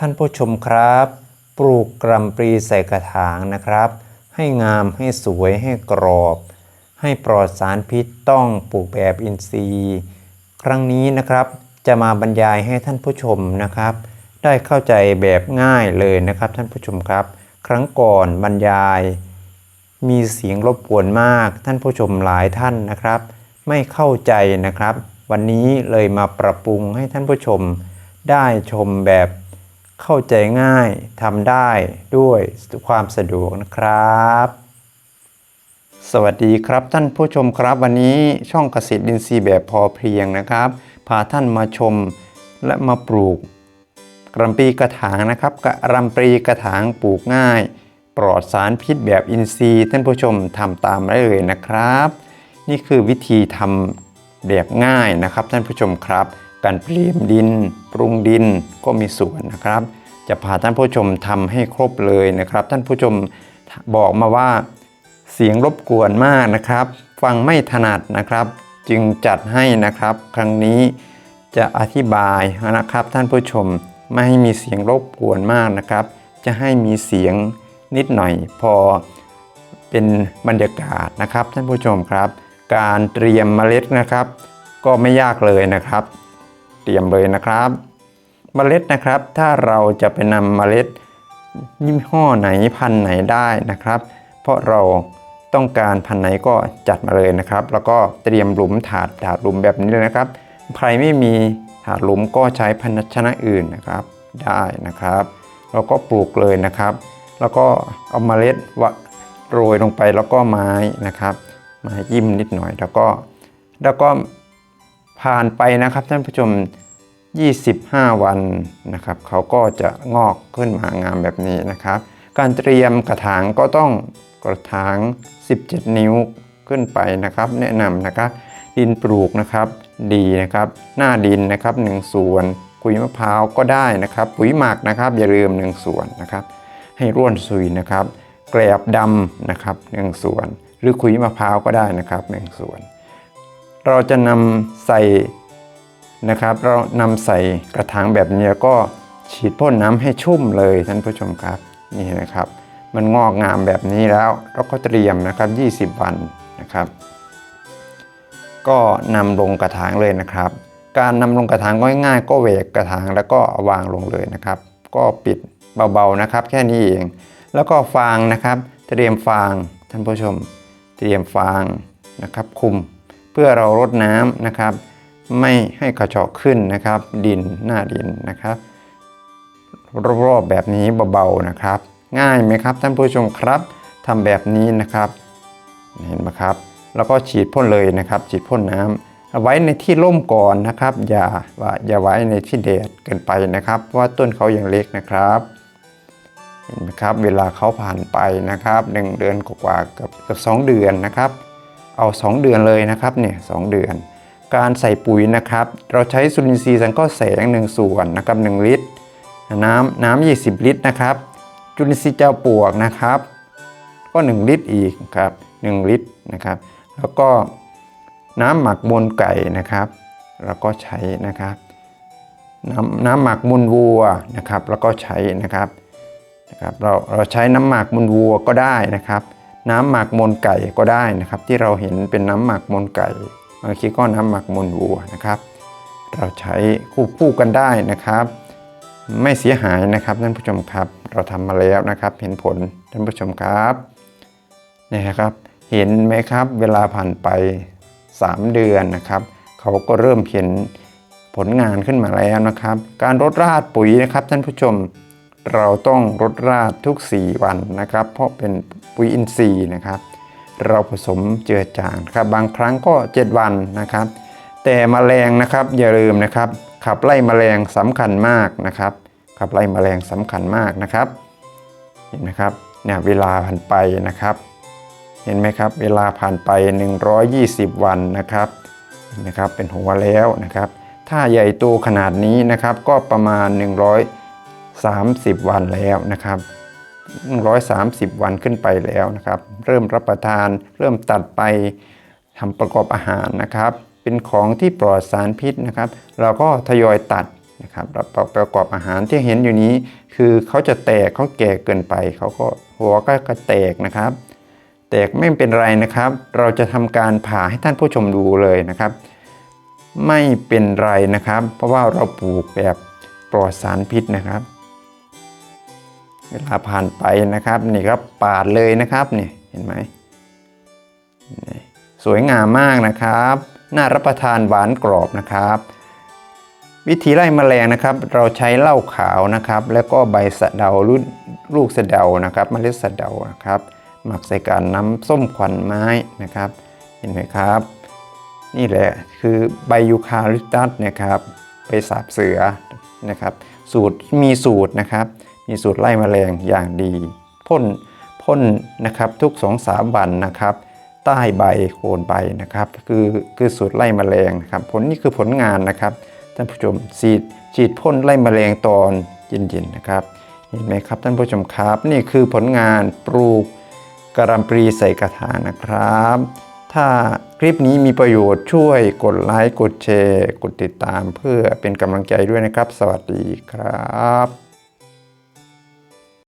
ท่านผู้ชมครับ ปลูกกรัมปรีใส่กระถางนะครับ ให้งามให้สวยให้กรอบ ให้ปลอดสารพิษต้องปลูกแบบอินทรีย์ ครั้งนี้นะครับจะมาบรรยายให้ท่านผู้ชมนะครับ ได้เข้าใจแบบง่ายเลยนะครับท่านผู้ชมครับ ครั้งก่อนบรรยาย มีเสียงรบกวนมากท่านผู้ชมหลายท่านนะครับ ไม่เข้าใจนะครับ วันนี้เลยมาปรับปรุงให้ท่านผู้ชมได้ชมแบบ เข้าใจง่ายทำได้ด้วยความสะดวกนะครับ สวัสดีครับท่านผู้ชมครับ วันนี้ช่องเกษตรดินทรีย์แบบพอเพียงนะครับ พาท่านมาชมและมาปลูกกระมปีกระถางนะครับกระมปีกระถางปลูกง่าย ปลอดสารพิษแบบอินทรีย์ ท่านผู้ชมทำตามได้เลยนะครับ นี่คือวิธีทำแบบง่ายนะครับท่านผู้ชมครับ การเปลี่ยนดิน ปรุงดินก็มีส่วนนะครับ จะพาท่านผู้ชมทำให้ครบเลยนะครับ ท่านผู้ชมบอกมาว่า เสียงรบกวนมากนะครับ ฟังไม่ถนัดนะครับ จึงจัดให้นะครับ ครั้งนี้จะอธิบายนะครับ ท่านผู้ชมไม่ให้มีเสียงรบกวนมากนะครับ จะให้มีเสียงนิดหน่อยพอเป็นบรรยากาศนะครับ ท่านผู้ชมครับ การเตรียมเมล็ดนะครับ ก็ไม่ยากเลยนะครับ เตรียมเลยนะครับเมล็ดนะครับ ถ้าเราจะไปนำเมล็ดยี่ห้อไหนพันไหนได้นะครับ เพราะเราต้องการพันไหนก็จัดมาเลยนะครับ แล้วก็เตรียมหลุมถาดถาดหลุมแบบนี้เลยนะครับ ใครไม่มีถาดหลุมก็ใช้พันชนะอื่นนะครับได้นะครับ เราก็ปลูกเลยนะครับ แล้วก็เอาเมล็ดวะโรยลงไปแล้วก็ไม้นะครับไม้ยิ้มนิดหน่อยแล้วก็แล้วก็ ผ่านไปนะครับท่านผู้ชม 25 วันนะครับเขาก็จะงอกขึ้นมางามแบบนี้นะครับ การเตรียมกระถางก็ต้องกระถาง 17 นิ้วขึ้นไปนะครับ แนะนำนะครับ ดินปลูกนะครับดีนะครับ หน้าดินนะครับ1ส่วนปุ๋ยมะพร้าวก็ได้นะครับ ปุ๋ยหมักนะครับ อย่าลืม1ส่วนนะครับ ให้ร่วนซุยนะครับแกลบดำนะครับ1ส่วน หรือขุยมะพร้าวก็ได้นะครับ1ส่วน เราจะนำใส่นะครับ เรานำใส่กระถางแบบนี้แล้วก็ฉีดพ่นน้ำให้ชุ่มเลยท่านผู้ชมครับนี่นะครับ มันงอกงามแบบนี้แล้วเราก็เตรียมนะครับ 20 วันนะครับ ก็นำลงกระถางเลยนะครับ การนำลงกระถางง่ายๆก็เวกกระถางแล้วก็วางลงเลยนะครับ ก็ปิดเบาๆนะครับ แค่นี้เอง แล้วก็ฟางนะครับ เตรียมฟางท่านผู้ชม เตรียมฟางนะครับ คุม พื่อเรารดน้ำนะครับ ไม่ให้กระเจาะขึ้นนะครับ ดินหน้าดินนะครับรอบๆแบบนี้เบาๆนะครับ ง่ายไหมครับท่านผู้ชมครับทำแบบนี้นะครับเห็นไหมครับ แล้วก็ฉีดพ่นเลยนะครับ ฉีดพ่นน้ำเอาไว้ในที่ร่มก่อนนะครับ อย่าว่าอย่าไว้ในที่แดดเกินไปนะครับเพราะว่าต้นเขายังเล็กนะครับเห็นไหมครับเวลาเขาผ่านไปนะครับหนึ่งเดือนกว่ากับกับสองเดือนนะครับ เอา 2 เดือนเลยนะครับเนี่ยสเดือน การใส่ปุ๋ยนะครับ เราใช้สุลินทรีย์สังเคราะห์แสง 1 ส่วนนะครับ1ลิตร น้ำน้ำ20 ลิตรนะครับ จุลินทรีย์เจ้าปวกนะครับ ก็ 1 ลิตรอีกครับ1ลิตรนะครับ แล้วก็น้ำหมักมูลไก่นะครับแล้วก็ใช้นะครับน้ำน้ำหมักมูลวัวนะครับ แล้วก็ใช้นะครับนะครับเราเราใช้น้ำหมักมูลวัวก็ได้นะครับ น้ำหมักมูลไก่ก็ได้นะครับ ที่เราเห็นเป็นน้ำหมักมูลไก่บางทีก็น้ำหมักมูลวัวนะครับ เราใช้คู่คู่กันได้นะครับ ไม่เสียหายนะครับท่านผู้ชมครับ เราทำมาแล้วนะครับ เห็นผลท่านผู้ชมครับนี่ครับ เห็นไหมครับ เวลาผ่านไป 3 เดือนนะครับ เขาก็เริ่มเห็นผลงานขึ้นมาแล้วนะครับ การรดราดปุ๋ยนะครับท่านผู้ชม เราต้องรดราดทุก 4 วันนะครับ เพราะเป็นปุ๋ยอินทรีย์นะครับ เราผสมเจือจางครับบางครั้งก็ 7 วันนะครับ แต่แมลงนะครับอย่าลืมนะครับ ขับไล่แมลงสำคัญมากนะครับ ขับไล่แมลงสำคัญมากนะครับเห็นไหมครับเนี่ยเวลาผ่านไปนะครับ เห็นไหมครับ เวลาผ่านไป 120 วันนะครับเห็นไหมครับเป็นหัวแล้วนะครับ ถ้าใหญ่โตขนาดนี้นะครับก็ประมาณ 30 วันแล้วนะครับ130 วันขึ้นไปแล้วนะครับ เริ่มรับประทาน เริ่มตัดไปทำประกอบอาหารนะครับ เป็นของที่ปลอดสารพิษนะครับ เราก็ทยอยตัดนะครับเราประกอบอาหารที่เห็นอยู่นี้ คือเขาจะแตกเขาแก่เกินไปเขาก็หัวก็กระแตกนะครับ แตกไม่เป็นไรนะครับ เราจะทำการผ่าให้ท่านผู้ชมดูเลยนะครับ ไม่เป็นไรนะครับ เพราะว่าเราปลูกแบบปลอดสารพิษนะครับ เวลาผ่านไปนะครับนี่ครับปาดเลยนะครับนี่เห็นไหมสวยงามมากนะครับ น่ารับประทานหวานกรอบนะครับ วิธีไล่แมลงนะครับ เราใช้เหล้าขาวนะครับ แล้วก็ใบสะเดารุ่นลูกสะเดานะครับเมล็ดสะเดานะครับ หมักใส่การน้ำส้มควันไม้นะครับ เห็นไหมครับ นี่แหละคือใบยูคาลิปตัสนะครับไปสาบเสือนะครับ สูตรมีสูตรนะครับ มีสูตรไล่แมลงอย่างดีพ่นพ่นนะครับทุกสองสามวันนะครับ ใต้ใบโคนใบนะครับคือคือสูตรไล่แมลงนะครับผลนี่คือผลงานนะครับท่านผู้ชมฉีดฉีดพ่นไล่แมลงตอนเย็นๆนะครับเห็นไหมครับท่านผู้ชมครับ นี่คือผลงานปลูกกระลำปลีใส่กระถางนะครับ ถ้าคลิปนี้มีประโยชน์ช่วยกดไลค์กดแชร์ กดติดตามเพื่อเป็นกำลังใจด้วยนะครับ สวัสดีครับ